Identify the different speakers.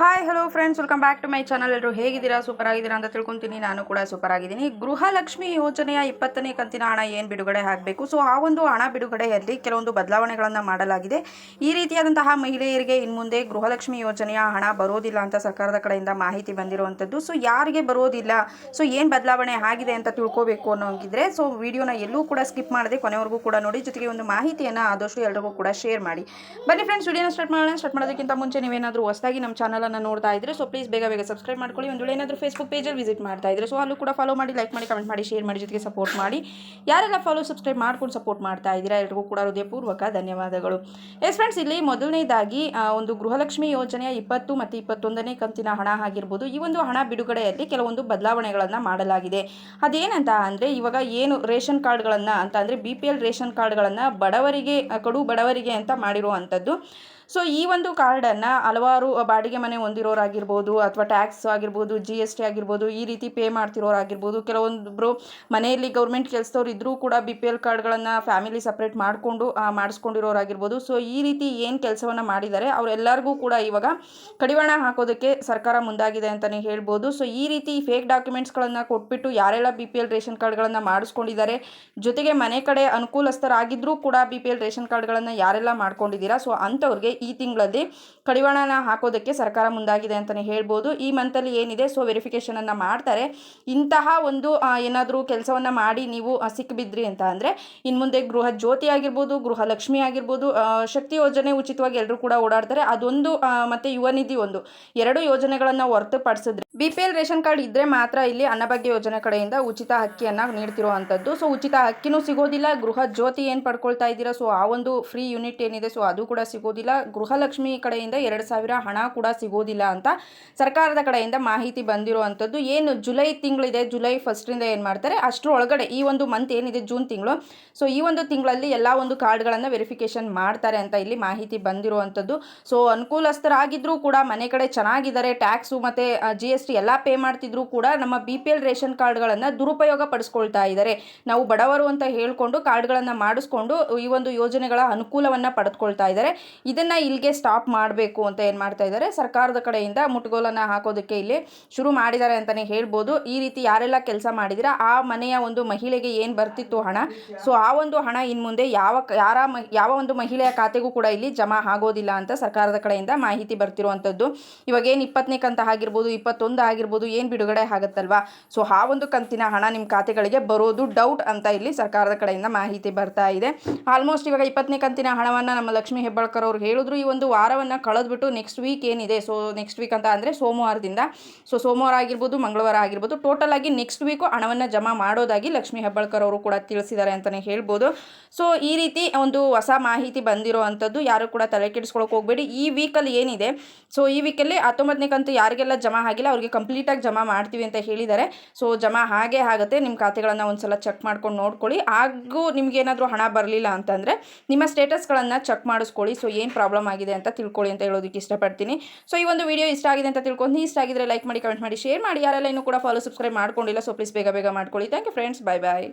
Speaker 1: Hi hello friends welcome back to my channel ಎಲ್ಲರೂ ಹೇಗಿದ್ದೀರಾ? Super ಆಗಿದ್ದೀರಾ ಅಂತ ತಿಳ್ಕೊತೀನಿ. ನಾನು ಕೂಡ ಸೂಪರ್ ಆಗಿದ್ದೀನಿ ಗೃಹಲಕ್ಷ್ಮಿ ಯೋಜನೆಯ ಇಪ್ಪತ್ತನೇ ಕಂತಿನ ಹಣ ಏನು ಬಿಡುಗಡೆ ಆಗಬೇಕು? ಸೊ ಆ ಒಂದು ಹಣ ಬಿಡುಗಡೆಯಲ್ಲಿ ಕೆಲವೊಂದು ಬದಲಾವಣೆಗಳನ್ನು ಮಾಡಲಾಗಿದೆ. ಈ ರೀತಿಯಾದಂತಹ ಮಹಿಳೆಯರಿಗೆ ಇನ್ನು ಮುಂದೆ ಗೃಹಲಕ್ಷ್ಮಿ ಯೋಜನೆಯ ಹಣ ಬರೋದಿಲ್ಲ ಅಂತ ಸರ್ಕಾರದ ಕಡೆಯಿಂದ ಮಾಹಿತಿ ಬಂದಿರುವಂಥದ್ದು. ಸೊ ಯಾರಿಗೆ ಬರೋದಿಲ್ಲ? ಸೊ ಏನು ಬದಲಾವಣೆ ಆಗಿದೆ ಅಂತ ತಿಳ್ಕೋಬೇಕು ಅನ್ನೋಂಗಿದ್ರೆ ಸೊ ವಿಡಿಯೋನ ಎಲ್ಲೂ ಕೂಡ ಸ್ಕಿಪ್ ಮಾಡದೆ ಕೊನೆವರೆಗೂ ಕೂಡ ನೋಡಿ. ಜೊತೆಗೆ ಒಂದು ಮಾಹಿತಿಯನ್ನು ಆದಷ್ಟು ಎಲ್ರಿಗೂ ಕೂಡ ಶೇರ್ ಮಾಡಿ. ಬನ್ನಿ ಫ್ರೆಂಡ್ಸ್ ವಿಡಿಯೋನ ಸ್ಟಾರ್ಟ್ ಮಾಡೋಣ. ಸ್ಟಾರ್ಟ್ ಮಾಡೋದಕ್ಕಿಂತ ಮುಂಚೆ ನೀವೇನಾದರೂ ಹೊಸದಾಗಿ ನಮ್ಮ ಚಾನಲನ್ನು ನೋಡ್ತಾ ಇದ್ದರೆ ಸೊ ಪ್ಲೀಸ್ ಬೇಗ ಬೇಗ ಸಬ್ಸ್ಕ್ರೈಬ್ ಮಾಡ್ಕೊಳ್ಳಿ. ಒಂದು ವೇಳೆ ಏನಾದರೂ ಫೇಸ್ಬುಕ್ ಪೇಜಲ್ಲಿ ವಿಸಿಟ್ ಮಾಡ್ತಾ ಇದ್ದರೆ ಸೊ ಅಲ್ಲೂ ಕೂಡ ಫಾಲೋ ಮಾಡಿ ಲೈಕ್ ಮಾಡಿ ಕಮೆಂಟ್ ಮಾಡಿ ಶೇರ್ ಮಾಡಿ ಜೊತೆಗೆ ಸಪೋರ್ಟ್ ಮಾಡಿ. ಯಾರೆಲ್ಲ ಫಾಲೋ ಸಬ್ಸ್ಕ್ರೈಬ್ ಮಾಡ್ಕೊಂಡು ಸಪೋರ್ಟ್ ಮಾಡ್ತಾ ಇದ್ದೀರಾ, ಎಲ್ರಿಗೂ ಕೂಡ ಹೃದಯಪೂರ್ವಕ ಧನ್ಯವಾದಗಳು. ಎಸ್ ಫ್ರೆಂಡ್ಸ್ ಇಲ್ಲಿ ಮೊದಲನೇದಾಗಿ ಒಂದು ಗೃಹಲಕ್ಷ್ಮಿ ಯೋಜನೆಯ ಇಪ್ಪತ್ತು ಮತ್ತು ಇಪ್ಪತ್ತೊಂದನೇ ಕಂತಿನ ಹಣ ಆಗಿರ್ಬೋದು. ಈ ಒಂದು ಹಣ ಬಿಡುಗಡೆಯಲ್ಲಿ ಕೆಲವೊಂದು ಬದಲಾವಣೆಗಳನ್ನು ಮಾಡಲಾಗಿದೆ. ಅದೇನಂತ ಅಂದರೆ, ಇವಾಗ ಏನು ರೇಷನ್ ಕಾರ್ಡ್ಗಳನ್ನು ಅಂತ ಅಂದರೆ ಬಿ ಪಿ ಎಲ್ ರೇಷನ್ ಕಾರ್ಡ್ಗಳನ್ನು ಬಡವರಿಗೆ, ಕಡು ಬಡವರಿಗೆ ಅಂತ ಮಾಡಿರುವಂಥದ್ದು. ಸೊ ಈ ಒಂದು ಕಾರ್ಡನ್ನು ಹಲವಾರು ಬಾಡಿಗೆ ಮನೆ ಹೊಂದಿರೋರಾಗಿರ್ಬೋದು ಅಥವಾ ಟ್ಯಾಕ್ಸ್ ಆಗಿರ್ಬೋದು ಜಿ ಎಸ್ ಟಿ ಆಗಿರ್ಬೋದು, ಈ ರೀತಿ ಪೇ ಮಾಡ್ತಿರೋರಾಗಿರ್ಬೋದು ಕೆಲವೊಂದೊಬ್ಬರು ಮನೆಯಲ್ಲಿ ಗೌರ್ಮೆಂಟ್ ಕೆಲಸದವ್ರು ಇದ್ದರೂ ಕೂಡ ಬಿ ಪಿ ಎಲ್ ಕಾರ್ಡ್ಗಳನ್ನು ಫ್ಯಾಮಿಲಿ ಸಪ್ರೇಟ್ ಮಾಡಿಕೊಂಡು ಮಾಡಿಸ್ಕೊಂಡಿರೋರಾಗಿರ್ಬೋದು. ಸೊ ಈ ರೀತಿ ಏನು ಕೆಲಸವನ್ನು ಮಾಡಿದ್ದಾರೆ ಅವರೆಲ್ಲರಿಗೂ ಕೂಡ ಇವಾಗ ಕಡಿವಾಣ ಹಾಕೋದಕ್ಕೆ ಸರ್ಕಾರ ಮುಂದಾಗಿದೆ ಅಂತಲೇ ಹೇಳ್ಬೋದು. ಸೊ ಈ ರೀತಿ ಫೇಕ್ ಡಾಕ್ಯುಮೆಂಟ್ಸ್ಗಳನ್ನು ಕೊಟ್ಬಿಟ್ಟು ಯಾರೆಲ್ಲ ಬಿ ಪಿ ಎಲ್ ರೇಷನ್ ಕಾರ್ಡ್ಗಳನ್ನು ಮಾಡಿಸ್ಕೊಂಡಿದ್ದಾರೆ ಜೊತೆಗೆ ಮನೆ ಕಡೆ ಅನುಕೂಲಸ್ಥರಾಗಿದ್ದರೂ ಕೂಡ ಬಿ ಪಿ ಎಲ್ ರೇಷನ್ ಕಾರ್ಡ್ಗಳನ್ನು ಯಾರೆಲ್ಲ ಮಾಡ್ಕೊಂಡಿದ್ದೀರಾ? ಸೊ ಅಂಥವ್ರಿಗೆ ಈ ತಿಂಗಳಲ್ಲಿ ಕಡಿವಾಣನ ಹಾಕೋದಕ್ಕೆ ಸರ್ಕಾರ ಮುಂದಾಗಿದೆ ಅಂತಲೇ ಹೇಳ್ಬೋದು. ಈ ಮಂತಲ್ಲಿ ಏನಿದೆ? ಸೊ ವೆರಿಫಿಕೇಷನನ್ನು ಮಾಡ್ತಾರೆ. ಇಂತಹ ಒಂದು ಏನಾದರೂ ಕೆಲಸವನ್ನು ಮಾಡಿ ನೀವು ಸಿಕ್ಕಿಬಿದ್ರಿ ಅಂತ ಅಂದರೆ ಇನ್ನು ಮುಂದೆ ಗೃಹ ಜ್ಯೋತಿ ಆಗಿರ್ಬೋದು, ಗೃಹ ಲಕ್ಷ್ಮಿ ಆಗಿರ್ಬೋದು ಶಕ್ತಿ ಯೋಜನೆ ಉಚಿತವಾಗಿ ಎಲ್ಲರೂ ಕೂಡ ಓಡಾಡ್ತಾರೆ. ಅದೊಂದು ಮತ್ತೆ ಯುವ ನಿಧಿ ಒಂದು. ಎರಡು ಯೋಜನೆಗಳನ್ನು ಹೊರತುಪಡಿಸಿದ್ರೆ B P L ration card ಇದ್ದರೆ ಮಾತ್ರ ಇಲ್ಲಿ ಅನ್ನಭಾಗ್ಯ ಯೋಜನೆ ಕಡೆಯಿಂದ ಉಚಿತ ಅಕ್ಕಿಯನ್ನು ನೀಡ್ತಿರುವಂತದ್ದು. ಸೊ ಉಚಿತ ಹಕ್ಕಿನೂ ಸಿಗೋದಿಲ್ಲ, ಗೃಹ ಜ್ಯೋತಿ ಏನು ಪಡ್ಕೊಳ್ತಾ ಇದ್ದೀರಾ? ಸೊ ಆ ಒಂದು ಫ್ರೀ ಯೂನಿಟ್ ಏನಿದೆ ಸೊ ಅದು ಕೂಡ ಸಿಗೋದಿಲ್ಲ. ಗೃಹಲಕ್ಷ್ಮಿ ಕಡೆಯಿಂದ ಎರಡು ಸಾವಿರ ಹಣ ಕೂಡ ಸಿಗೋದಿಲ್ಲ ಅಂತ ಸರ್ಕಾರದ ಕಡೆಯಿಂದ ಮಾಹಿತಿ ಬಂದಿರುವಂಥದ್ದು ಏನು ಜುಲೈ ತಿಂಗಳಿದೆ, ಜುಲೈ ಫಸ್ಟಿಂದ ಏನು ಮಾಡ್ತಾರೆ ಅಷ್ಟರ ಒಳಗಡೆ ಈ ಒಂದು ಮಂತ್ ಏನಿದೆ, ಜೂನ್ ತಿಂಗಳು ಸೊ ಈ ಒಂದು ತಿಂಗಳಲ್ಲಿ ಎಲ್ಲ ಒಂದು ಕಾರ್ಡ್ಗಳನ್ನು ವೆರಿಫಿಕೇಷನ್ ಮಾಡ್ತಾರೆ ಅಂತ ಇಲ್ಲಿ ಮಾಹಿತಿ ಬಂದಿರುವಂಥದ್ದು ಸೊ ಅನುಕೂಲಸ್ಥರಾಗಿದ್ದರೂ ಕೂಡ ಮನೆ ಕಡೆ ಚೆನ್ನಾಗಿದ್ದಾರೆ ಟ್ಯಾಕ್ಸು ಮತ್ತು ಜಿ ಎಸ್ ಟಿ ಎಲ್ಲ ಪೇ ಮಾಡ್ತಿದ್ರು ಕೂಡ ನಮ್ಮ ಬಿ ಪಿ ಎಲ್ ರೇಷನ್ ಕಾರ್ಡ್ಗಳನ್ನು ದುರುಪಯೋಗ ಪಡಿಸ್ಕೊಳ್ತಾ ಇದ್ದಾರೆ ನಾವು ಬಡವರು ಅಂತ ಹೇಳಿಕೊಂಡು ಕಾರ್ಡ್ಗಳನ್ನು ಮಾಡಿಸ್ಕೊಂಡು ಈ ಒಂದು ಯೋಜನೆಗಳ ಅನುಕೂಲವನ್ನು ಪಡೆದುಕೊಳ್ತಾ ಇದ್ದಾರೆ ಇದನ್ನು ಇಲ್ಲಿಗೆ ಸ್ಟಾಪ್ ಮಾಡಬೇಕು ಅಂತ ಏನು ಮಾಡ್ತಾ ಇದ್ದಾರೆ ಸರ್ಕಾರದ ಕಡೆಯಿಂದ ಮುಟ್ಗೋಲನ್ನು ಹಾಕೋದಕ್ಕೆ ಇಲ್ಲಿ ಶುರು ಮಾಡಿದ್ದಾರೆ ಅಂತಲೇ ಹೇಳ್ಬೋದು. ಈ ರೀತಿ ಯಾರೆಲ್ಲ ಕೆಲಸ ಮಾಡಿದಿರ, ಆ ಮನೆಯ ಒಂದು ಮಹಿಳೆಗೆ ಏನು ಬರ್ತಿತ್ತು ಹಣ? ಸೊ ಆ ಒಂದು ಹಣ ಇನ್ನು ಮುಂದೆ ಯಾವ ಯಾರ ಯಾವ ಒಂದು ಮಹಿಳೆಯ ಖಾತೆಗೂ ಕೂಡ ಇಲ್ಲಿ ಜಮಾ ಆಗೋದಿಲ್ಲ ಅಂತ ಸರ್ಕಾರದ ಕಡೆಯಿಂದ ಮಾಹಿತಿ ಬರ್ತಿರುವಂಥದ್ದು ಇವಾಗ ಏನು ಇಪ್ಪತ್ತನೇ ಕಂತ ಆಗಿರ್ಬೋದು, ಇಪ್ಪತ್ತೊಂದು ಆಗಿರ್ಬೋದು, ಏನು ಬಿಡುಗಡೆ ಆಗುತ್ತಲ್ವಾ? ಸೊ ಆ ಒಂದು ಕಂತಿನ ಹಣ ನಿಮ್ಮ ಖಾತೆಗಳಿಗೆ ಬರೋದು ಡೌಟ್ ಅಂತ ಇಲ್ಲಿ ಸರ್ಕಾರದ ಕಡೆಯಿಂದ ಮಾಹಿತಿ ಬರ್ತಾ ಇದೆ. ಆಲ್ಮೋಸ್ಟ್ ಇವಾಗ ಇಪ್ಪತ್ತನೇ ಕಂತಿನ ಹಣವನ್ನು ನಮ್ಮ ಲಕ್ಷ್ಮೀ ಹೆಬ್ಬಾಳ್ಕರ್ ಅವರು ಹೇಳಿದ್ರು. ಈ ಒಂದು ವಾರವನ್ನು ಕಳೆದ್ಬಿಟ್ಟು ನೆಕ್ಸ್ಟ್ ವೀಕ್ ಏನಿದೆ? ಸೊ ನೆಕ್ಸ್ಟ್ ವೀಕ್ ಅಂತ ಅಂದರೆ ಸೋಮವಾರದಿಂದ. ಸೊ ಸೋಮವಾರ ಆಗಿರ್ಬೋದು, ಮಂಗಳವಾರ ಆಗಿರ್ಬೋದು ಟೋಟಲ್ ಆಗಿ ನೆಕ್ಸ್ಟ್ ವೀಕು ಹಣವನ್ನು ಜಮಾ ಮಾಡೋದಾಗಿ ಲಕ್ಷ್ಮೀ ಹೆಬ್ಬಾಳ್ಕರ್ ಅವರು ಕೂಡ ತಿಳಿಸಿದ್ದಾರೆ ಅಂತಲೇ ಹೇಳ್ಬೋದು. ಸೊ ಈ ರೀತಿ ಒಂದು ಹೊಸ ಮಾಹಿತಿ ಬಂದಿರೋ ಅಂಥದ್ದು ಯಾರು ಕೂಡ ತಲೆ ಕೆಡಿಸ್ಕೊಳಕ್ಕೆ ಹೋಗಬೇಡಿ. ಈ ವೀಕಲ್ಲಿ ಏನಿದೆ? ಸೊ ಈ ವೀಕಲ್ಲಿ ಹತ್ತೊಂಬತ್ತನೇ ಕಂತು ಯಾರಿಗೆಲ್ಲ ಜಮಾ ಆಗಿಲ್ಲ, ಅವ್ರಿಗೆ ಕಂಪ್ಲೀಟಾಗಿ ಜಮಾ ಮಾಡ್ತೀವಿ ಅಂತ ಹೇಳಿದ್ದಾರೆ. ಸೊ ಜಮಾ ಹಾಗೆ ಆಗುತ್ತೆ. ನಿಮ್ಮ ಖಾತೆಗಳನ್ನು ಒಂದ್ಸಲ ಚೆಕ್ ಮಾಡ್ಕೊಂಡು ನೋಡ್ಕೊಳ್ಳಿ. ಹಾಗೂ ನಿಮ್ಗೇನಾದರೂ ಹಣ ಬರಲಿಲ್ಲ ಅಂತಂದರೆ ನಿಮ್ಮ ಸ್ಟೇಟಸ್ಗಳನ್ನು ಚೆಕ್ ಮಾಡಿಸ್ಕೊಳ್ಳಿ. ಸೊ ಏನು ಪ್ರಾಬ್ಲಮ್ ಆಗಿದೆ ಅಂತ ತಿಳ್ಕೊಳ್ಳಿ ಅಂತ ಹೇಳೋದಕ್ಕೆ ಇಷ್ಟಪಡ್ತೀನಿ. ಸೊ ಈ ಒಂದು ವಿಡಿಯೋ ಇಷ್ಟ ಆಗಿದೆ ಅಂತ ತಿಳ್ಕೊಂಡು ಇಷ್ಟ ಆಗಿದ್ರೆ ಲೈಕ್ ಮಾಡಿ ಕಮೆಂಟ್ ಮಾಡಿ ಶೇರ್ ಮಾಡಿ. ಯಾರೆಲ್ಲ ಇನ್ನೂ ಕೂಡ ಫಾಲೋ ಸಬ್ಸ್ಕ್ರೈಬ್ ಮಾಡ್ಕೊಂಡಿಲ್ಲ ಸೊ ಪ್ಲೀಸ್ ಬೇಗ ಬೇಗ ಮಾಡ್ಕೊಳ್ಳಿ. Thank you friends bye bye